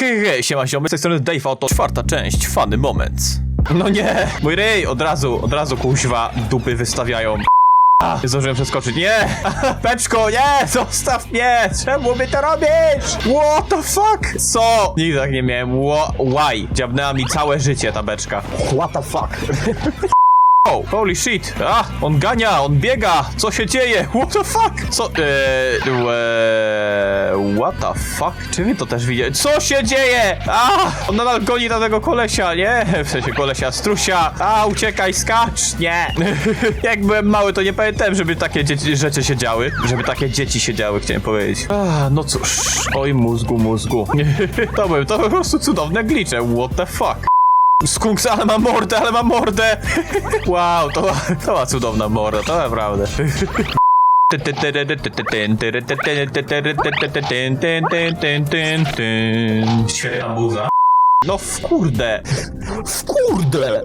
Hej, hej, siema ziomy, z tej strony Dave, oto czwarta część, Funny Moments. No nie, mój ryj, od razu, od razu kuźwa dupy wystawiają. A, nie zdążyłem przeskoczyć, nie! Beczko, nie! Zostaw mnie! Czemu by to robisz? What the fuck? Co? Nigdy tak nie miałem, Wha- why? Dziabnęła mi całe życie ta beczka. What the fuck? Holy shit! A, on gania, on biega! Co się dzieje? What the fuck? Co? Eee, eee, what the fuck? Czy wy to też widzicie? Co się dzieje? A, on nadal goni na tego kolesia, nie? W sensie kolesia, strusia. A, uciekaj, skacz! Nie! Jak byłem mały, to nie pamiętałem, żeby takie dzieci, rzeczy się działy. Żeby takie dzieci się działy, chciałem powiedzieć. A, no cóż. Oj, mózgu, mózgu. to były to po prostu cudowne glicze. What the fuck? Skunks, ale ma mordę, ale ma mordę! Wow, to, to była cudowna morda, to naprawdę. Świetna buza. No w kurde! W kurde!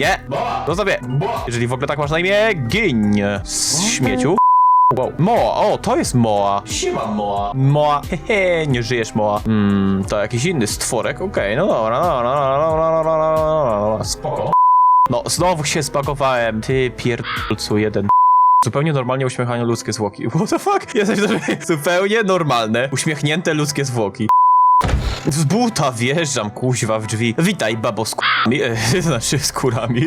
Nie! No sobie! Jeżeli w ogóle tak masz na imię, gin z śmieciu. Wow. Moa, o, to jest Moa. Siema Moa. Moa, hehe, nie żyjesz Moa. Hmm, to jakiś inny stworek, okej, no dobra, no dobra, no dobra, no dobra, no dobra, no dobra, spoko. No, znowu się spakowałem, ty pierdolcu jeden. Zupełnie normalnie uśmiechane ludzkie zwłoki. What the fuck? Jesteś zupełnie normalne, uśmiechnięte ludzkie zwłoki. Z buta wjeżdżam, kuźwa, w drzwi. Witaj, babo z kurami, e, znaczy z kurami.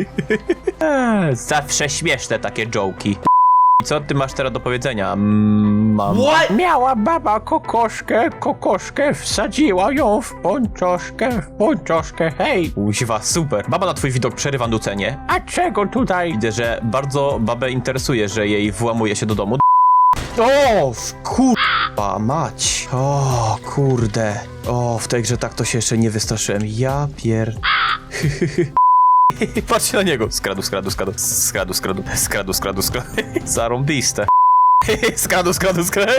Eee, Zawsze śmieszne takie jołki. Co ty masz teraz do powiedzenia? Mm, Mam. Miała baba kokoszkę, kokoszkę, wsadziła ją w pończoszkę, w pończoszkę, hej! Kuźwa, super. Baba na twój widok przerywa nucenie. A czego tutaj? Widzę, że bardzo babę interesuje, że jej włamuje się do domu. O, w kurwa mać. O, kurde. O, w tej grze tak to się jeszcze nie wystraszyłem. Ja pier... Patrzcie na niego. Skradł, skradł, skradł, skradł, skradł, skradł, skradł, skradł. Zarąbiste. Skradł, skradł, skradł.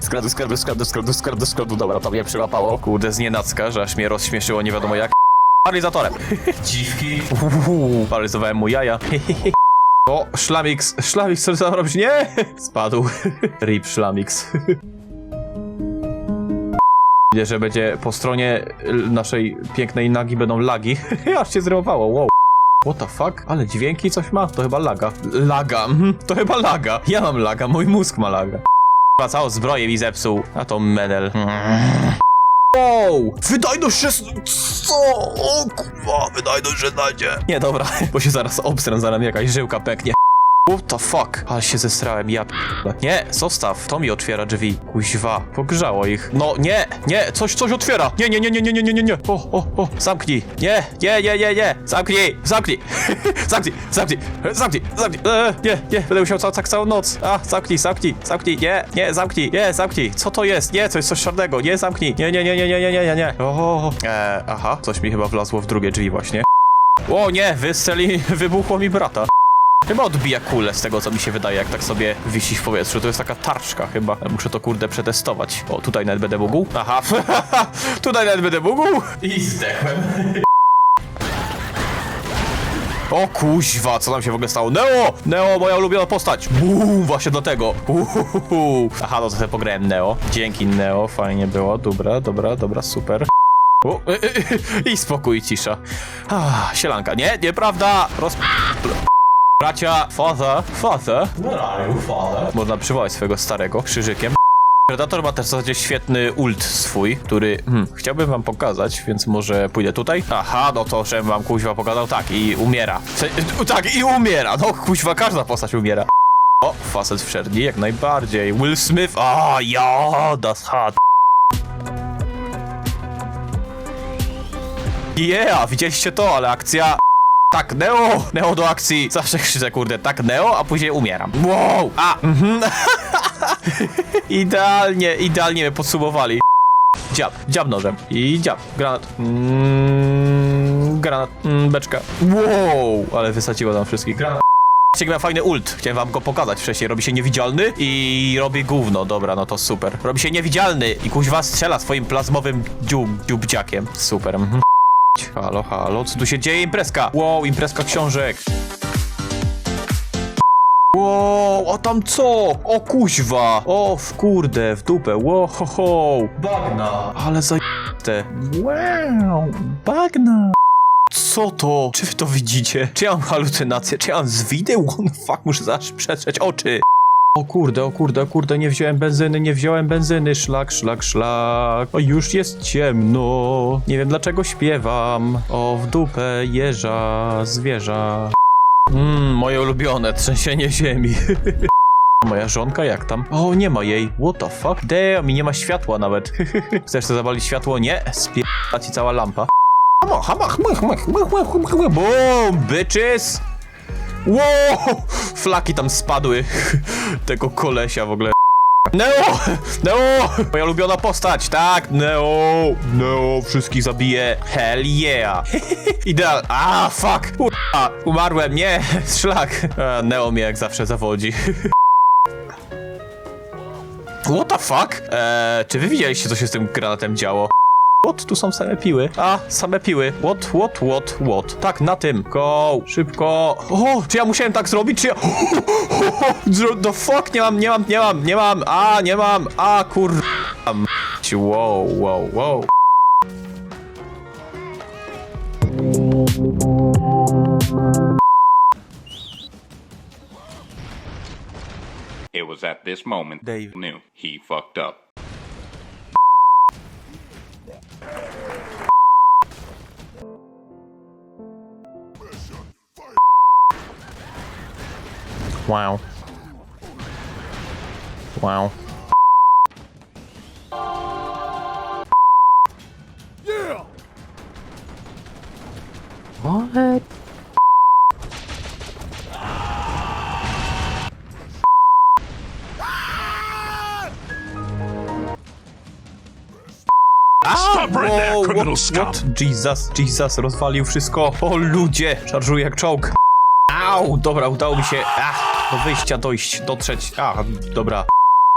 Skradł, skradł, skradł, skradł, skradł, skradł. Dobra, to mnie przyłapało. Kurde, z nienacka, że aż mnie rozśmieszyło nie wiadomo jak. Paralizatorem. Dziwki. Uuu, paralizowałem mu jaja. O, Szlamix, Szlamix, co tam? Nie! Spadł. Rip Szlamix. Widzę, że będzie po stronie naszej pięknej nagi będą lagi. Aż się zrymowało, wow. What the fuck? Ale dźwięki coś ma? To chyba laga. Laga, mhm, to chyba laga. Ja mam laga, mój mózg ma laga. Chyba całą zbroję mi zepsuł. A to menel. Wow! Wydajność 16... Co? O kurwa, wydajność 16. Nie, dobra, bo się zaraz obstrę, zaraz mi jakaś żyłka peknie. What the fuck? Ale się zesrałem, ja. Nie, zostaw, to mi otwiera drzwi. Kuźwa, pogrzało ich. No, nie, nie, coś, coś otwiera. Nie, nie, nie, nie, nie, nie, nie, nie, nie. O, o, o, zamknij. Nie, nie, nie, nie, nie. Zamknij, zamknij. zamknij, zamknij, zamknij, zamknij. E, nie, nie, będę musiał tak całą noc. A, zamknij, zamknij, zamknij. Nie, nie, zamknij, nie, zamknij. Co to jest? Nie, to jest coś czarnego. Nie, zamknij. Nie, nie, nie, nie, nie, nie, nie, nie, nie. O, e, aha, coś mi chyba wlazło w drugie drzwi właśnie. O nie, wystrzeli, wybuchło mi brata. Chyba odbija kulę z tego, co mi się wydaje, jak tak sobie wisi w powietrzu. To jest taka tarczka chyba. Muszę to kurde przetestować. O, tutaj nawet będę mógł. Aha, tutaj nawet będę mógł. I zdechłem. O kuźwa, co nam się w ogóle stało? Neo! Neo, moja ulubiona postać! Uuu, właśnie do tego. Uhuhu. Aha, no to sobie pograłem Neo. Dzięki Neo, fajnie było. Dobra, dobra, dobra, super. O, y, y, y, I spokój, cisza. Ah, sielanka. Nie, nieprawda! Roz... Bracia, father, father. Where are you, father? Można przywołać swojego starego krzyżykiem. Predator ma też w zasadzie świetny ult swój, który hmm, chciałbym wam pokazać, więc może pójdę tutaj. Aha, no to żebym wam kuźwa pokazał, tak, i umiera. Tak, i umiera, no kuźwa, każda postać umiera. O, facet w czerni, jak najbardziej. Will Smith, a ja, das hot. Yeah, widzieliście to, ale akcja... Tak, Neo! Neo do akcji! Zawsze krzyczę, kurde, tak Neo, a później umieram. Wow! A! Mhm. idealnie, idealnie mnie podsumowali. Dziab, dziab nożem. I dziab. Granat. Mm, granat. Mm, beczka. Wow! Ale wysadziło tam wszystkich. Granat. Ciekawe, fajny ult. Chciałem wam go pokazać wcześniej. Robi się niewidzialny i robi gówno. Dobra, no to super. Robi się niewidzialny i kuźwa strzela swoim plazmowym dziób. Super. Mhm. Halo, halo, co tu się dzieje? Imprezka! Wow, imprezka książek! Wow, a tam co? O kuźwa! O, w kurde, w dupę, wow, ho, ho. Bagna! Ale za... te. Wow, bagna. Co to? Czy wy to widzicie? Czy ja mam halucynację? Czy ja mam zwidy? One fuck, muszę zaraz przetrzeć oczy. O kurde, o kurde, o kurde, nie wziąłem benzyny, nie wziąłem benzyny, szlak, szlak, szlak. O, już jest ciemno. Nie wiem dlaczego śpiewam. O, w dupę jeża, zwierza. Mmm, moje ulubione, trzęsienie ziemi. Moja żonka, jak tam? O, nie ma jej. What the fuck? Damn, i nie ma światła nawet. Chcesz sobie zawalić światło? Nie. Spiera ci cała lampa. Boom, bitches! Wow! Flaki tam spadły. Tego kolesia w ogóle. Neo! Neo! Moja ulubiona postać, tak! Neo! Neo, wszystkich zabije. Hell yeah! Ideal. A, fuck! Umarłem, nie! Szlak! A, Neo mnie jak zawsze zawodzi. What the fuck? Eee, czy wy widzieliście, co się z tym granatem działo? What? Tu są same piły. A, same piły. What, what, what, what? Tak, na tym. Go! Szybko! O, czy ja musiałem tak zrobić, czy ja... The fuck? Nie mam, nie mam, nie mam, nie mam! A, nie mam! A, kur... Wow, wow, wow. It was at this moment Dave. knew he fucked up. Wow. Wow. What? Stop right there, criminal what, scum! what? Jesus, Jesus, rozwalił wszystko. O ludzie, szarżuje jak czołg. Au, dobra, udało mi się ach, do wyjścia dojść, dotrzeć. A, dobra.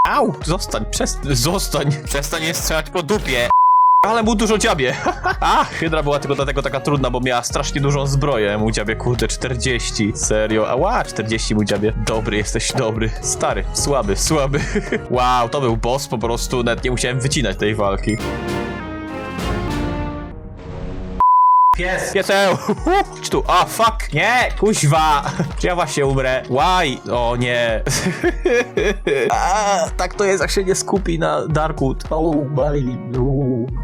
Au, zostań, przestań, zostań, przestań je strzelać po dupie. Ale mu dużo dziabie. A, Hydra była tylko dlatego taka trudna, bo miała strasznie dużą zbroję. Mu dziabie, kurde, 40. Serio. Ała, 40 mu dziabie. Dobry, jesteś dobry. Stary, słaby, słaby. Wow, to był boss po prostu. Nawet nie musiałem wycinać tej walki. Pies! Pieseł! Chodź tu! A, fuck! Nie! Kuźwa! Czy ja właśnie umrę? Why? O nie! A, tak to jest, jak się nie skupi na Darkwood.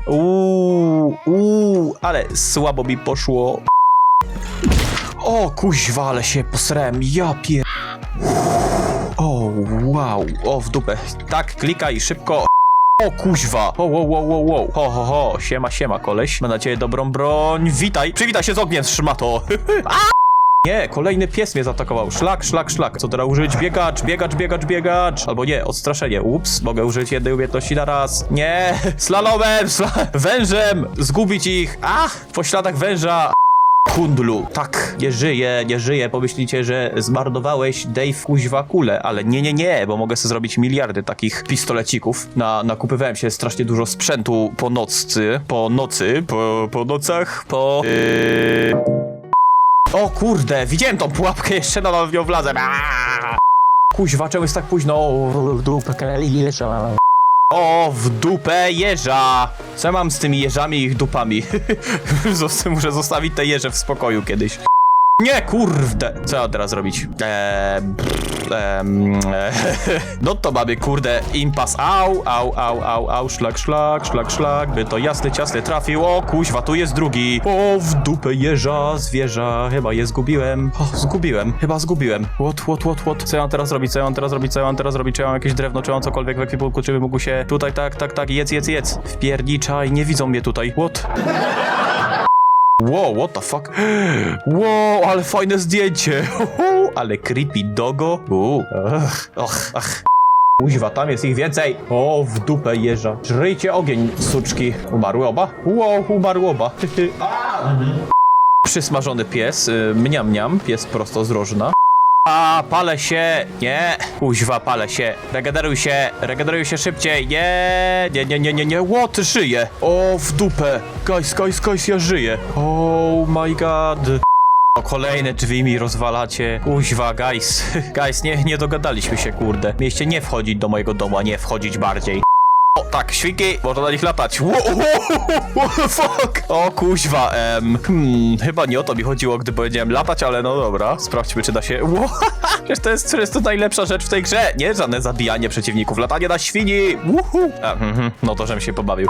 Uuu, uuu, ale słabo mi poszło. O, kuźwa, ale się posrem. Ja pier... O, wow. O, w dupę. Tak, klikaj szybko. O kuźwa! O, wow, wow, wow, wow. Ho, ho, ho. Siema, siema, koleś. Mam na ciebie dobrą broń. Witaj! Przywitaj się z ogniem, szmato! A! Nie, kolejny pies mnie zaatakował. Szlak, szlak, szlak. Co teraz użyć? Biegacz, biegacz, biegacz, biegacz. Albo nie, odstraszenie. Ups, mogę użyć jednej umiejętności na raz. Nie, slalomem, sla wężem, zgubić ich. Ach, po śladach węża. Kundlu. Tak, nie żyje, nie żyje. Pomyślicie, że zmarnowałeś Dave kuźwa kulę, ale nie, nie, nie, bo mogę sobie zrobić miliardy takich pistolecików. Na, nakupywałem się strasznie dużo sprzętu po nocy, po nocy, po, po nocach, po... Yy... O kurde, widziałem tą pułapkę, jeszcze w nią wlazłem. Aaaa! Kuźwa, czemu jest tak późno? O, w dupę jeża! Co ja mam z tymi jeżami i ich dupami? Muszę zostawić te jeże w spokoju kiedyś. Nie, kurde! Co ja teraz zrobić? Eee, pff, em, e, no to mamy, kurde, impas. Au, au, au, au, au, szlak, szlak, szlak, szlak, by to jasny, ciasny trafił. O, kuźwa, tu jest drugi. O, w dupę jeża, zwierza. Chyba je zgubiłem. O, zgubiłem. Chyba zgubiłem. What, what, what, what? Co ja mam teraz robić? Co ja mam teraz robić? Co ja mam teraz robić? Czy ja mam jakieś drewno? Czy mam cokolwiek w ekwipunku? Czy bym mógł się... Tutaj, tak, tak, tak, jedz, jedz, jedz. Wpierniczaj, nie widzą mnie tutaj. What? Wow, what the fuck? Wow, ale fajne zdjęcie. ale creepy dogo. Uuu, ach, ach. Kuźwa, tam jest ich więcej. O, w dupę jeża. Żryjcie ogień, suczki. Umarły oba? Wow, umarły oba. A! Przysmażony pies, y, mniam mniam, pies prosto z rożna. A, palę się! Nie! Kuźwa, palę się! Regeneruj się! Regeneruj się szybciej! Nie! Nie, nie, nie, nie, nie! What? Żyję! O, w dupę! Guys, guys, guys, ja żyję! Oh my god! O, kolejne drzwi mi rozwalacie. Kuźwa, guys. Guys, nie, nie dogadaliśmy się, kurde. Mieliście nie wchodzić do mojego domu, a nie wchodzić bardziej. Tak. Świnki, można na nich latać. What the fuck? O kuźwa, em, hmm, chyba nie o to mi chodziło, gdy powiedziałem latać, ale no dobra, sprawdźmy, czy da się... Przecież to jest, przecież to najlepsza rzecz w tej grze. Nie żadne zabijanie przeciwników, latanie na świni. Uhu. A, mhm, no to, żebym się pobawił.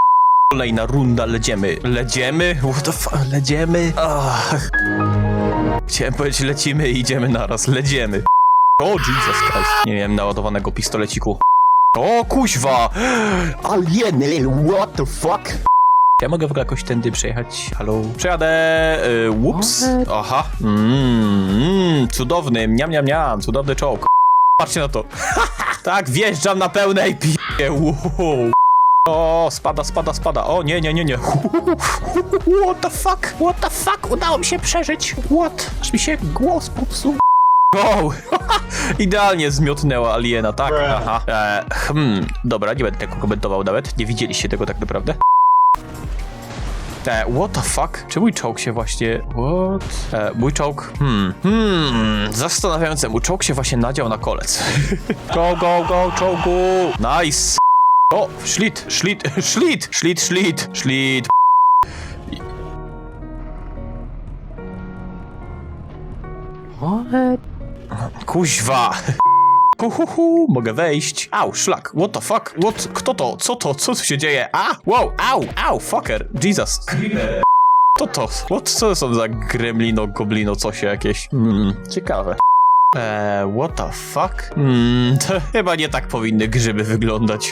Kolejna runda, ledziemy. Ledziemy? What the fuck? Ledziemy? Ach. Chciałem powiedzieć lecimy i idziemy naraz. Ledziemy. O, Jesus Christ. Nie miałem naładowanego pistoleciku. O, kuźwa! Alieny, what the fuck? Ja mogę w ogóle jakoś tędy przejechać. Halo? Przejadę. Y, ups. Aha. Mmm, cudowny. Miam, miam, miam. Cudowny czołg. Patrzcie na to. tak, wjeżdżam na pełnej pi***ie. Wow. O, spada, spada, spada. O, nie, nie, nie, nie. What the fuck? What the fuck? Udało mi się przeżyć. What? Aż mi się głos popsuł. Wow. Idealnie zmiotnęła aliena, tak? Aha. E, hmm, dobra, nie będę tego komentował nawet. Nie widzieliście tego tak naprawdę. E, what the fuck? Czy mój czołg się właśnie... What? E, mój czołg... Hmm. Hmm. Zastanawiające. Mój czołg się właśnie nadział na kolec. go, go, go, czołgu! Nice! O, szlit, szlit, szlit, szlit, szlit, szlit. Kuźwa! Uhuhu, mogę wejść. Au, szlak. What the fuck? What? Kto to? Co to? Co tu się dzieje? A! Wow! Au! Au! Fucker! Jesus! To to? What? Co to są za gremlino, goblino, coś jakieś? Hmm, ciekawe. Eee, what the fuck? Hmm, to chyba nie tak powinny grzyby wyglądać.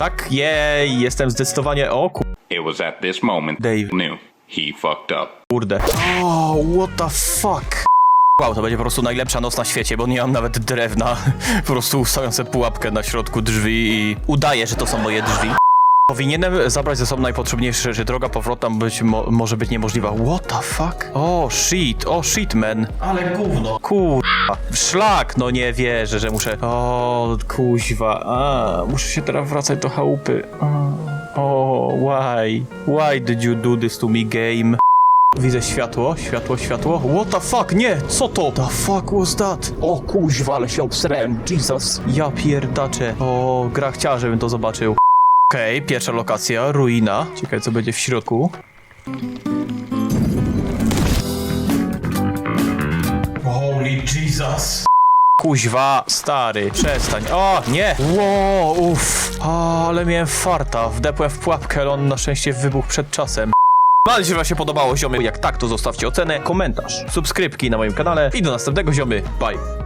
Tak, jej, jestem zdecydowanie... O It was at this moment Dave. knew he fucked up. kurde. O, what the fuck? Wow, to będzie po prostu najlepsza noc na świecie, bo nie mam nawet drewna. Po prostu ustawiam pułapkę na środku drzwi i udaję, że to są moje drzwi. Powinienem zabrać ze sobą najpotrzebniejsze rzeczy. Droga powrotna być mo może być niemożliwa. What the fuck? O, shit, o shit, man. Ale gówno. Kurwa. Szlak, no nie wierzę, że muszę... O, kuźwa. A, muszę się teraz wracać do chałupy. A, O, why? Why did you do this to me, game? Widzę światło, światło, światło. What the fuck? Nie! Co to? The fuck was that? O kuźwa, ale się obsrałem. Jesus. Ja pierdaczę. O, gra chciała, żebym to zobaczył. Okej, pierwsza lokacja, ruina. Ciekawe, co będzie w środku. Holy Jesus. Kuźwa, stary, przestań. O, nie! Ło, uff. Ale miałem farta. Wdepłem w pułapkę, ale on na szczęście wybuchł przed czasem. Mam nadzieję, że wam się podobało, ziomy. Jak tak, to zostawcie ocenę, komentarz, subskrypki na moim kanale i do następnego, ziomy. Bye.